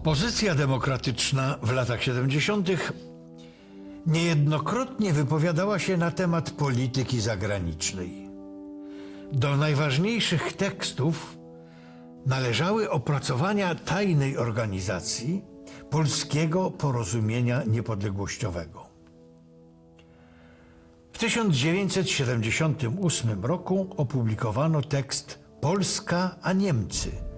Opozycja demokratyczna w latach 70. niejednokrotnie wypowiadała się na temat polityki zagranicznej. Do najważniejszych tekstów należały opracowania tajnej organizacji Polskiego Porozumienia Niepodległościowego. W 1978 roku opublikowano tekst Polska a Niemcy,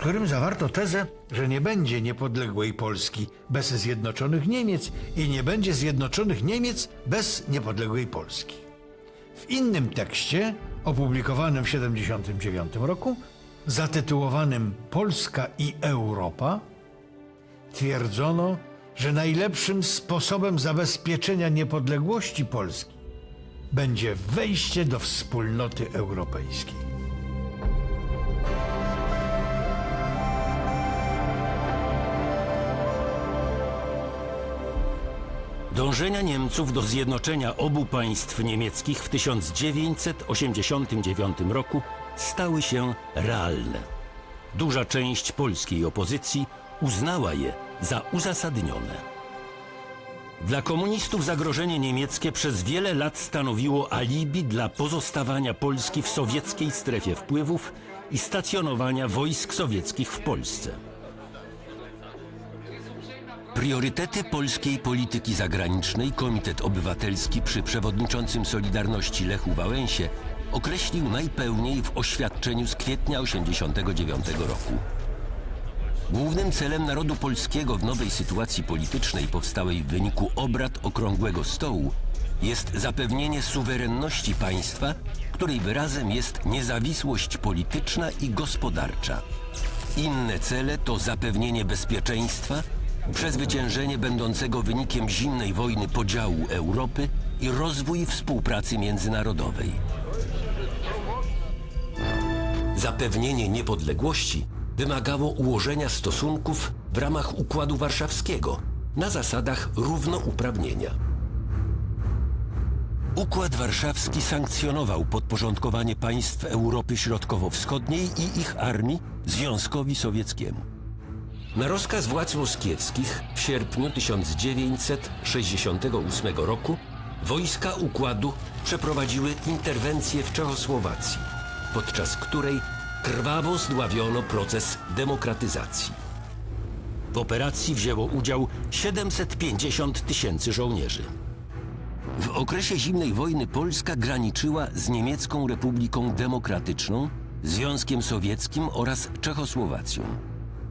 którym zawarto tezę, że nie będzie niepodległej Polski bez zjednoczonych Niemiec i nie będzie zjednoczonych Niemiec bez niepodległej Polski. W innym tekście, opublikowanym w 1979 roku, zatytułowanym Polska i Europa, twierdzono, że najlepszym sposobem zabezpieczenia niepodległości Polski będzie wejście do wspólnoty europejskiej. Dążenia Niemców do zjednoczenia obu państw niemieckich w 1989 roku stały się realne. Duża część polskiej opozycji uznała je za uzasadnione. Dla komunistów zagrożenie niemieckie przez wiele lat stanowiło alibi dla pozostawania Polski w sowieckiej strefie wpływów i stacjonowania wojsk sowieckich w Polsce. Priorytety polskiej polityki zagranicznej Komitet Obywatelski przy przewodniczącym Solidarności Lechu Wałęsie określił najpełniej w oświadczeniu z kwietnia 1989 roku. Głównym celem narodu polskiego w nowej sytuacji politycznej powstałej w wyniku obrad Okrągłego Stołu jest zapewnienie suwerenności państwa, której wyrazem jest niezawisłość polityczna i gospodarcza. Inne cele to zapewnienie bezpieczeństwa, przezwyciężenie będącego wynikiem zimnej wojny podziału Europy i rozwój współpracy międzynarodowej. Zapewnienie niepodległości wymagało ułożenia stosunków w ramach Układu Warszawskiego na zasadach równouprawnienia. Układ Warszawski sankcjonował podporządkowanie państw Europy Środkowo-Wschodniej i ich armii Związkowi Sowieckiemu. Na rozkaz władz moskiewskich w sierpniu 1968 roku wojska układu przeprowadziły interwencję w Czechosłowacji, podczas której krwawo zdławiono proces demokratyzacji. W operacji wzięło udział 750 tysięcy żołnierzy. W okresie zimnej wojny Polska graniczyła z Niemiecką Republiką Demokratyczną, Związkiem Sowieckim oraz Czechosłowacją.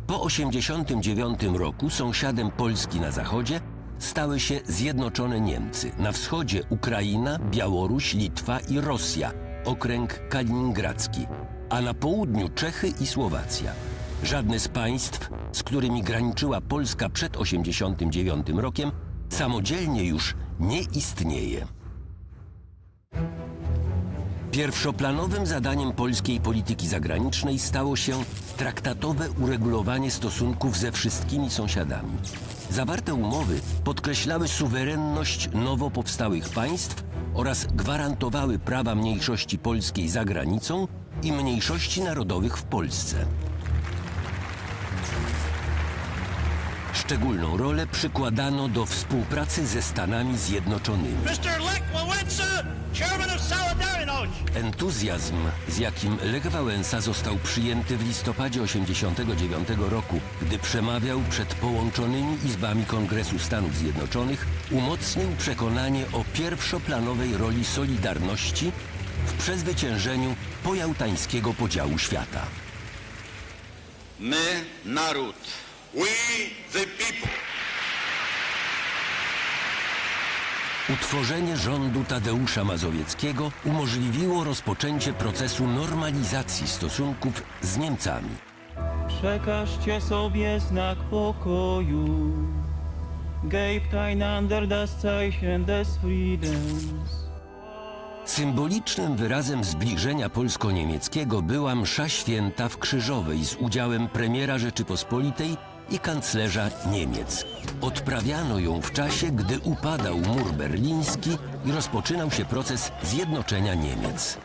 Po 1989 roku sąsiadem Polski na zachodzie stały się Zjednoczone Niemcy, na wschodzie Ukraina, Białoruś, Litwa i Rosja, okręg kaliningradzki, a na południu Czechy i Słowacja. Żadne z państw, z którymi graniczyła Polska przed 1989 rokiem, samodzielnie już nie istnieje. Pierwszoplanowym zadaniem polskiej polityki zagranicznej stało się traktatowe uregulowanie stosunków ze wszystkimi sąsiadami. Zawarte umowy podkreślały suwerenność nowo powstałych państw oraz gwarantowały prawa mniejszości polskiej za granicą i mniejszości narodowych w Polsce. Szczególną rolę przykładano do współpracy ze Stanami Zjednoczonymi. Entuzjazm, z jakim Lech Wałęsa został przyjęty w listopadzie 1989 roku, gdy przemawiał przed połączonymi izbami Kongresu Stanów Zjednoczonych, umocnił przekonanie o pierwszoplanowej roli Solidarności w przezwyciężeniu pojałtańskiego podziału świata. My, naród. We, the people. Utworzenie rządu Tadeusza Mazowieckiego umożliwiło rozpoczęcie procesu normalizacji stosunków z Niemcami. Przekażcie sobie znak pokoju. Einander das Zeichen des Friedens. Symbolicznym wyrazem zbliżenia polsko-niemieckiego była msza święta w Krzyżowej z udziałem premiera Rzeczypospolitej i kanclerza Niemiec. Odprawiano ją w czasie, gdy upadał mur berliński i rozpoczynał się proces zjednoczenia Niemiec.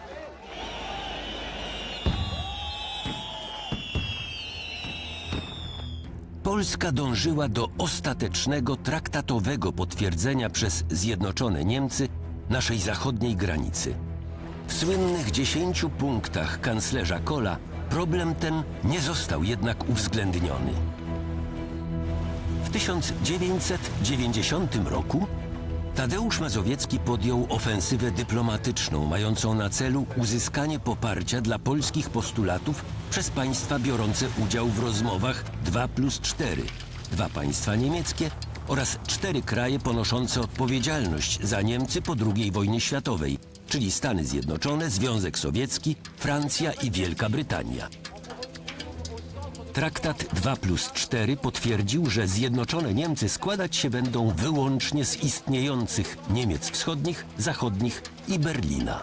Polska dążyła do ostatecznego traktatowego potwierdzenia przez Zjednoczone Niemcy naszej zachodniej granicy. W słynnych dziesięciu punktach kanclerza Kohla problem ten nie został jednak uwzględniony. W 1990 roku Tadeusz Mazowiecki podjął ofensywę dyplomatyczną mającą na celu uzyskanie poparcia dla polskich postulatów przez państwa biorące udział w rozmowach 2 plus 4, dwa państwa niemieckie oraz cztery kraje ponoszące odpowiedzialność za Niemcy po II wojnie światowej, czyli Stany Zjednoczone, Związek Sowiecki, Francja i Wielka Brytania. Traktat 2 plus 4 potwierdził, że Zjednoczone Niemcy składać się będą wyłącznie z istniejących Niemiec Wschodnich, Zachodnich i Berlina.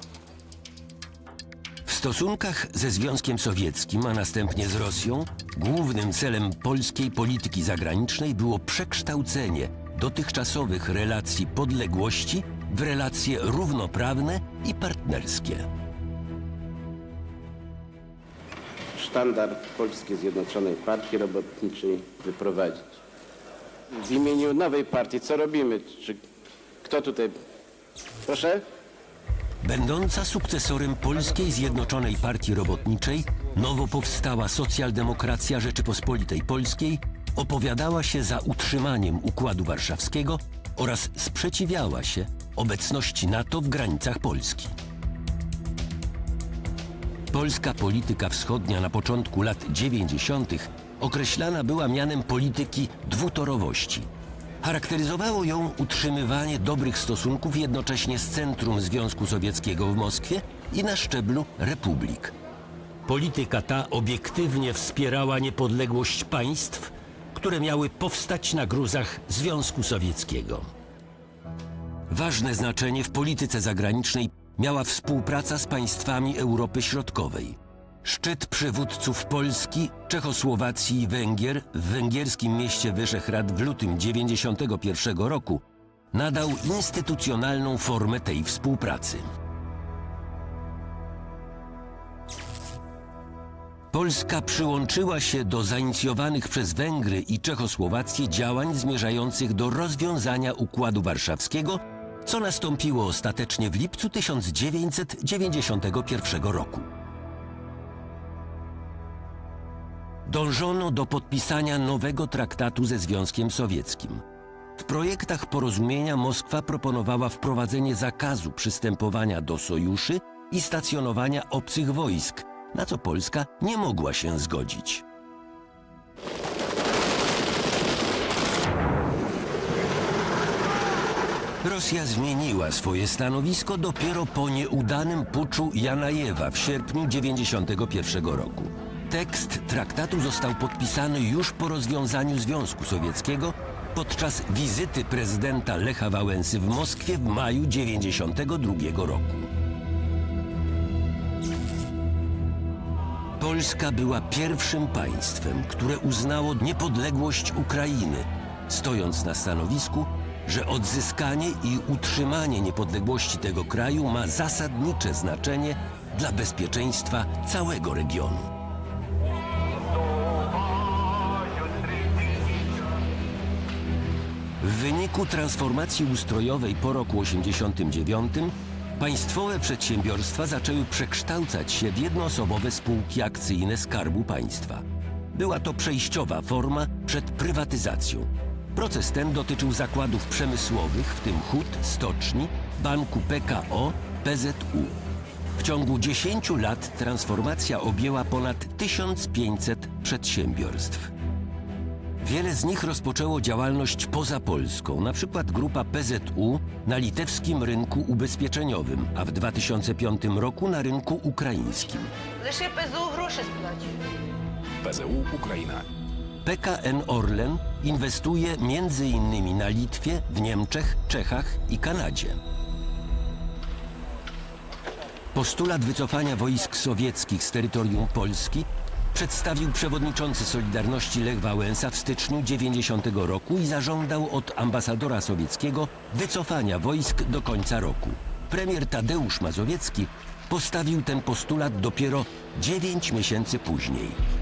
W stosunkach ze Związkiem Sowieckim, a następnie z Rosją, głównym celem polskiej polityki zagranicznej było przekształcenie dotychczasowych relacji podległości w relacje równoprawne i partnerskie. Sztandar Polskiej Zjednoczonej Partii Robotniczej wyprowadzić. W imieniu nowej partii co robimy? Czy kto tutaj? Proszę? Będąca sukcesorem Polskiej Zjednoczonej Partii Robotniczej, nowo powstała socjaldemokracja Rzeczypospolitej Polskiej opowiadała się za utrzymaniem Układu Warszawskiego oraz sprzeciwiała się obecności NATO w granicach Polski. Polska polityka wschodnia na początku lat 90. określana była mianem polityki dwutorowości. Charakteryzowało ją utrzymywanie dobrych stosunków jednocześnie z centrum Związku Sowieckiego w Moskwie i na szczeblu republik. Polityka ta obiektywnie wspierała niepodległość państw, które miały powstać na gruzach Związku Sowieckiego. Ważne znaczenie w polityce zagranicznej miała współpraca z państwami Europy Środkowej. Szczyt przywódców Polski, Czechosłowacji i Węgier w węgierskim mieście Wyszehrad w lutym 1991 roku nadał instytucjonalną formę tej współpracy. Polska przyłączyła się do zainicjowanych przez Węgry i Czechosłowację działań zmierzających do rozwiązania Układu Warszawskiego, co nastąpiło ostatecznie w lipcu 1991 roku. Dążono do podpisania nowego traktatu ze Związkiem Sowieckim. W projektach porozumienia Moskwa proponowała wprowadzenie zakazu przystępowania do sojuszy i stacjonowania obcych wojsk, na co Polska nie mogła się zgodzić. Rosja zmieniła swoje stanowisko dopiero po nieudanym puczu Janajewa w sierpniu 1991 roku. Tekst traktatu został podpisany już po rozwiązaniu Związku Sowieckiego podczas wizyty prezydenta Lecha Wałęsy w Moskwie w maju 1992 roku. Polska była pierwszym państwem, które uznało niepodległość Ukrainy, stojąc na stanowisku, że odzyskanie i utrzymanie niepodległości tego kraju ma zasadnicze znaczenie dla bezpieczeństwa całego regionu. W wyniku transformacji ustrojowej po roku 89 państwowe przedsiębiorstwa zaczęły przekształcać się w jednoosobowe spółki akcyjne Skarbu Państwa. Była to przejściowa forma przed prywatyzacją. Proces ten dotyczył zakładów przemysłowych, w tym hut, stoczni, banku PKO, PZU. W ciągu 10 lat transformacja objęła ponad 1500 przedsiębiorstw. Wiele z nich rozpoczęło działalność poza Polską, na przykład grupa PZU na litewskim rynku ubezpieczeniowym, a w 2005 roku na rynku ukraińskim. Лише ПЗУ гроші сплачує. PZU Ukraina. PKN Orlen inwestuje innymi na Litwie, w Niemczech, Czechach i Kanadzie. Postulat wycofania wojsk sowieckich z terytorium Polski przedstawił przewodniczący Solidarności Lech Wałęsa w styczniu 90 roku i zażądał od ambasadora sowieckiego wycofania wojsk do końca roku. Premier Tadeusz Mazowiecki postawił ten postulat dopiero 9 miesięcy później.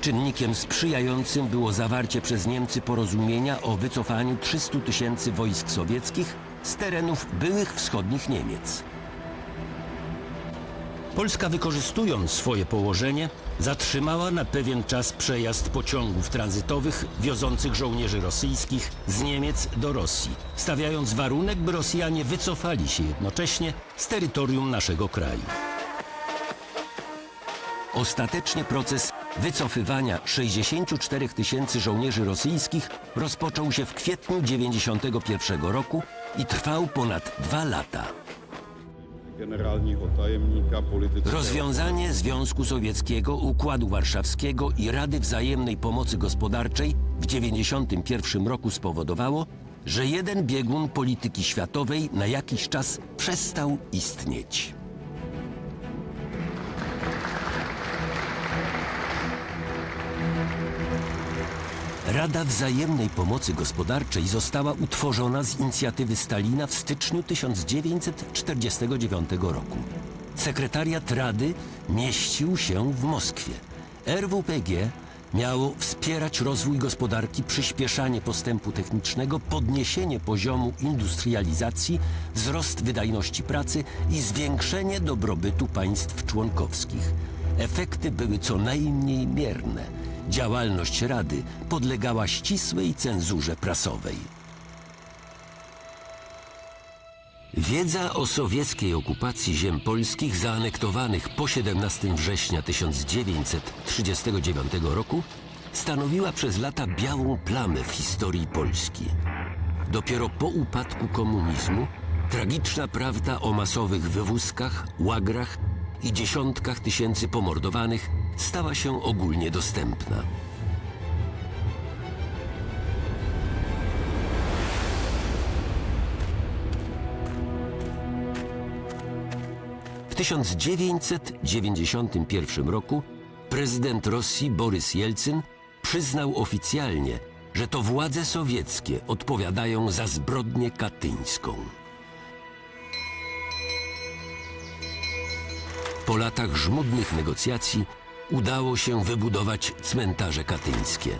Czynnikiem sprzyjającym było zawarcie przez Niemcy porozumienia o wycofaniu 300 tysięcy wojsk sowieckich z terenów byłych wschodnich Niemiec. Polska wykorzystując swoje położenie zatrzymała na pewien czas przejazd pociągów tranzytowych wiozących żołnierzy rosyjskich z Niemiec do Rosji, stawiając warunek, by Rosjanie wycofali się jednocześnie z terytorium naszego kraju. Ostatecznie proces wycofywania 64 tysięcy żołnierzy rosyjskich rozpoczął się w kwietniu 91 roku i trwał ponad dwa lata. Rozwiązanie Związku Sowieckiego, Układu Warszawskiego i Rady Wzajemnej Pomocy Gospodarczej w 1991 roku spowodowało, że jeden biegun polityki światowej na jakiś czas przestał istnieć. Rada Wzajemnej Pomocy Gospodarczej została utworzona z inicjatywy Stalina w styczniu 1949 roku. Sekretariat Rady mieścił się w Moskwie. RWPG miało wspierać rozwój gospodarki, przyspieszanie postępu technicznego, podniesienie poziomu industrializacji, wzrost wydajności pracy i zwiększenie dobrobytu państw członkowskich. Efekty były co najmniej mierne. Działalność Rady podlegała ścisłej cenzurze prasowej. Wiedza o sowieckiej okupacji ziem polskich zaanektowanych po 17 września 1939 roku stanowiła przez lata białą plamę w historii Polski. Dopiero po upadku komunizmu tragiczna prawda o masowych wywózkach, łagrach i dziesiątkach tysięcy pomordowanych stała się ogólnie dostępna. W 1991 roku prezydent Rosji Borys Jelcyn przyznał oficjalnie, że to władze sowieckie odpowiadają za zbrodnię katyńską. Po latach żmudnych negocjacji udało się wybudować cmentarze katyńskie.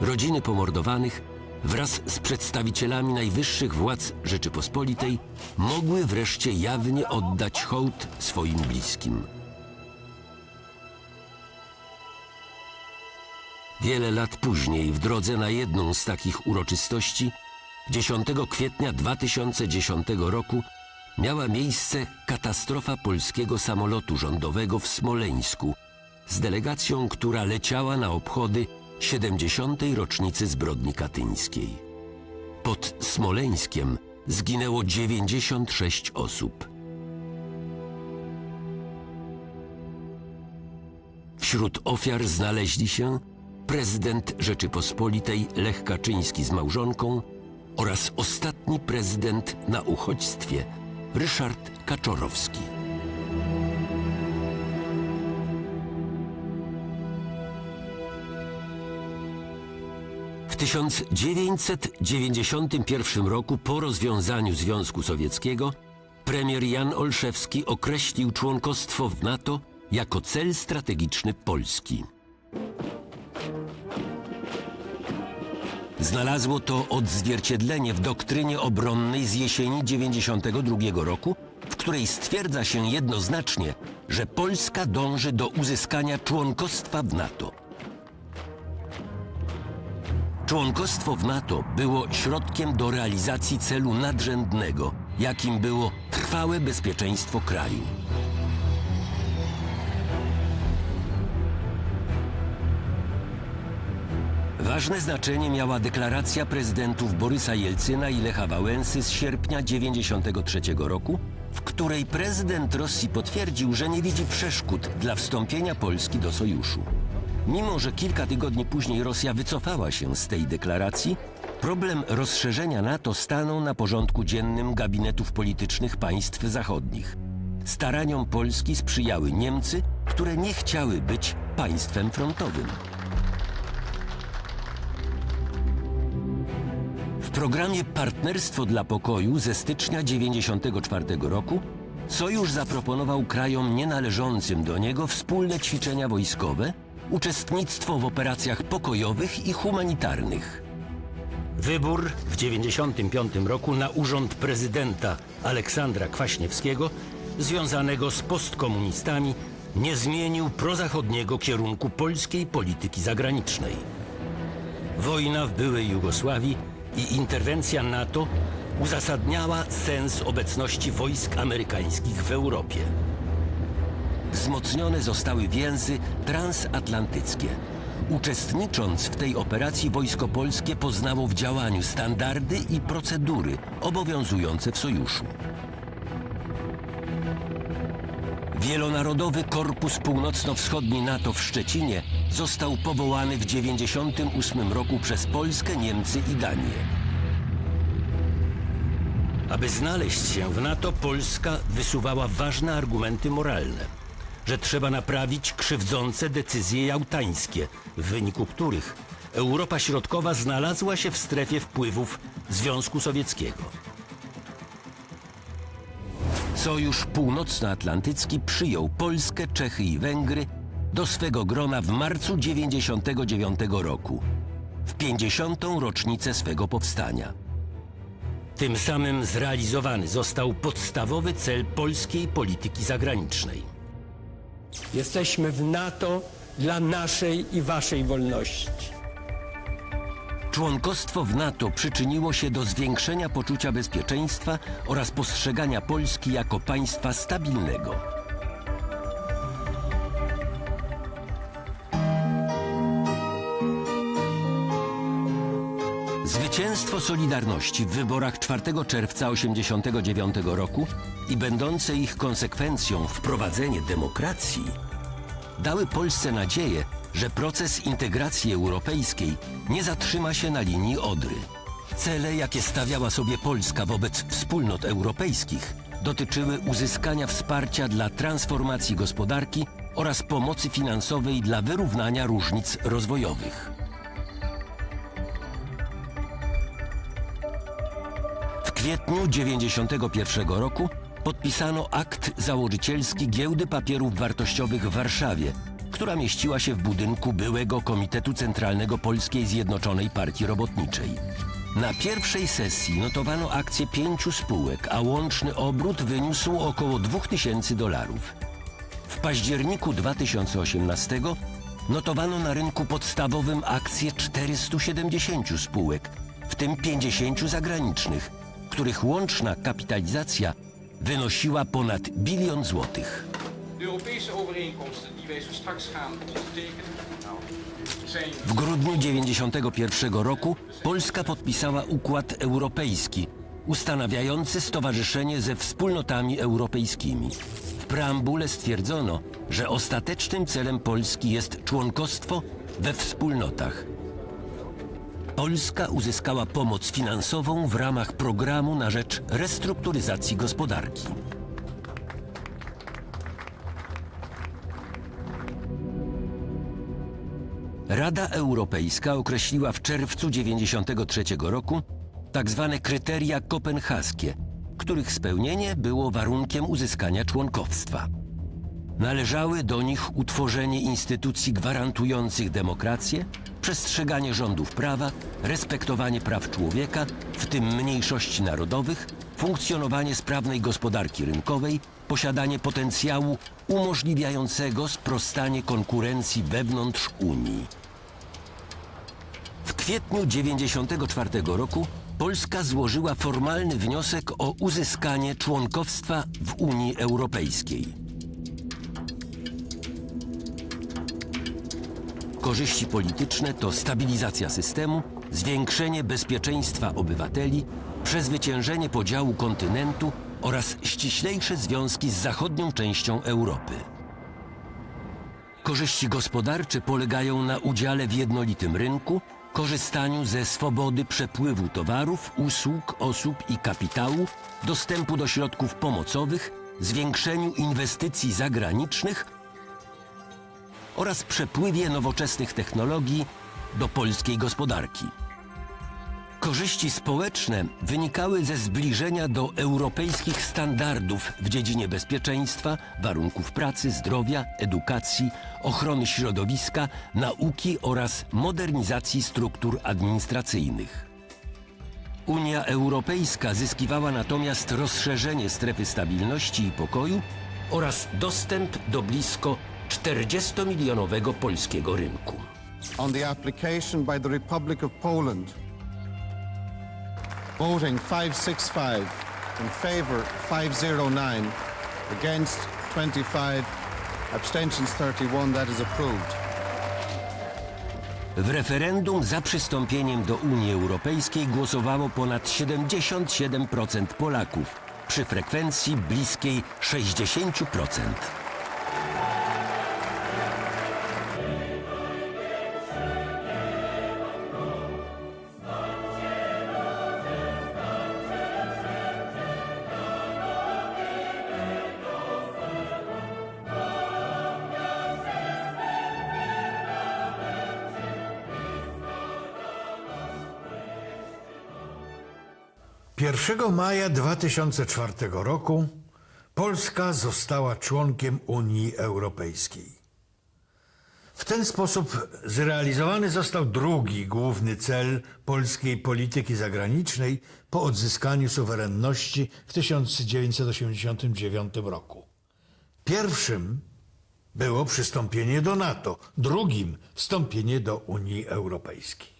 Rodziny pomordowanych wraz z przedstawicielami najwyższych władz Rzeczypospolitej mogły wreszcie jawnie oddać hołd swoim bliskim. Wiele lat później, w drodze na jedną z takich uroczystości, 10 kwietnia 2010 roku miała miejsce katastrofa polskiego samolotu rządowego w Smoleńsku z delegacją, która leciała na obchody 70. rocznicy zbrodni katyńskiej. Pod Smoleńskiem zginęło 96 osób. Wśród ofiar znaleźli się prezydent Rzeczypospolitej Lech Kaczyński z małżonką oraz ostatni prezydent na uchodźstwie Ryszard Kaczorowski. W 1991 roku po rozwiązaniu Związku Sowieckiego premier Jan Olszewski określił członkostwo w NATO jako cel strategiczny Polski. Znalazło to odzwierciedlenie w doktrynie obronnej z jesieni 92 roku, w której stwierdza się jednoznacznie, że Polska dąży do uzyskania członkostwa w NATO. Członkostwo w NATO było środkiem do realizacji celu nadrzędnego, jakim było trwałe bezpieczeństwo kraju. Ważne znaczenie miała deklaracja prezydentów Borysa Jelcyna i Lecha Wałęsy z sierpnia 1993 roku, w której prezydent Rosji potwierdził, że nie widzi przeszkód dla wstąpienia Polski do sojuszu. Mimo, że kilka tygodni później Rosja wycofała się z tej deklaracji, problem rozszerzenia NATO stanął na porządku dziennym gabinetów politycznych państw zachodnich. Staraniom Polski sprzyjały Niemcy, które nie chciały być państwem frontowym. Programie Partnerstwo dla Pokoju ze stycznia 1994 roku Sojusz zaproponował krajom nienależącym do niego wspólne ćwiczenia wojskowe, uczestnictwo w operacjach pokojowych i humanitarnych. Wybór w 1995 roku na urząd prezydenta Aleksandra Kwaśniewskiego, związanego z postkomunistami, nie zmienił prozachodniego kierunku polskiej polityki zagranicznej. Wojna w byłej Jugosławii i interwencja NATO uzasadniała sens obecności wojsk amerykańskich w Europie. Wzmocnione zostały więzy transatlantyckie. Uczestnicząc w tej operacji wojsko polskie poznało w działaniu standardy i procedury obowiązujące w sojuszu. Wielonarodowy Korpus Północno-Wschodni NATO w Szczecinie został powołany w 1998 roku przez Polskę, Niemcy i Danię. Aby znaleźć się w NATO, Polska wysuwała ważne argumenty moralne, że trzeba naprawić krzywdzące decyzje jałtańskie, w wyniku których Europa Środkowa znalazła się w strefie wpływów Związku Sowieckiego. Sojusz Północnoatlantycki przyjął Polskę, Czechy i Węgry do swego grona w marcu 1999 roku, w 50. rocznicę swego powstania. Tym samym zrealizowany został podstawowy cel polskiej polityki zagranicznej. Jesteśmy w NATO dla naszej i waszej wolności. Członkostwo w NATO przyczyniło się do zwiększenia poczucia bezpieczeństwa oraz postrzegania Polski jako państwa stabilnego. Zwycięstwo Solidarności w wyborach 4 czerwca 1989 roku i będące ich konsekwencją wprowadzenie demokracji dały Polsce nadzieję, że proces integracji europejskiej nie zatrzyma się na linii Odry. Cele, jakie stawiała sobie Polska wobec wspólnot europejskich, dotyczyły uzyskania wsparcia dla transformacji gospodarki oraz pomocy finansowej dla wyrównania różnic rozwojowych. W kwietniu 1991 roku podpisano akt założycielski Giełdy Papierów Wartościowych w Warszawie, która mieściła się w budynku byłego Komitetu Centralnego Polskiej Zjednoczonej Partii Robotniczej. Na pierwszej sesji notowano akcje pięciu spółek, a łączny obrót wyniósł około 2000 dolarów. W październiku 2018 notowano na rynku podstawowym akcje 470 spółek, w tym 50 zagranicznych, których łączna kapitalizacja wynosiła ponad bilion złotych. Europese overeenkomsten die wij zo straks gaan ondertekenen, W grudniu 1991 roku Polska podpisała Układ Europejski, ustanawiający stowarzyszenie ze wspólnotami europejskimi. W preambule stwierdzono, że ostatecznym celem Polski jest członkostwo we wspólnotach. Polska uzyskała pomoc finansową w ramach programu na rzecz restrukturyzacji gospodarki. Rada Europejska określiła w czerwcu 1993 roku tak zwane kryteria kopenhaskie, których spełnienie było warunkiem uzyskania członkowstwa. Należały do nich utworzenie instytucji gwarantujących demokrację, przestrzeganie rządów prawa, respektowanie praw człowieka, w tym mniejszości narodowych, funkcjonowanie sprawnej gospodarki rynkowej, posiadanie potencjału umożliwiającego sprostanie konkurencji wewnątrz Unii. Kwietniu 1994 roku Polska złożyła formalny wniosek o uzyskanie członkowstwa w Unii Europejskiej. Korzyści polityczne to stabilizacja systemu, zwiększenie bezpieczeństwa obywateli, przezwyciężenie podziału kontynentu oraz ściślejsze związki z zachodnią częścią Europy. Korzyści gospodarcze polegają na udziale w jednolitym rynku, korzystaniu ze swobody przepływu towarów, usług, osób i kapitału, dostępu do środków pomocowych, zwiększeniu inwestycji zagranicznych oraz przepływie nowoczesnych technologii do polskiej gospodarki. Korzyści społeczne wynikały ze zbliżenia do europejskich standardów w dziedzinie bezpieczeństwa, warunków pracy, zdrowia, edukacji, ochrony środowiska, nauki oraz modernizacji struktur administracyjnych. Unia Europejska zyskiwała natomiast rozszerzenie strefy stabilności i pokoju oraz dostęp do blisko 40-milionowego polskiego rynku. on the application by the Republic of Poland. Voting 565, in favor 509, against 25, abstentions 31, that is approved. W referendum za przystąpieniem do Unii Europejskiej głosowało ponad 77% Polaków przy frekwencji bliskiej 60%. Pierwszego maja 2004 roku Polska została członkiem Unii Europejskiej. W ten sposób zrealizowany został drugi główny cel polskiej polityki zagranicznej po odzyskaniu suwerenności w 1989 roku. Pierwszym było przystąpienie do NATO, drugim wstąpienie do Unii Europejskiej.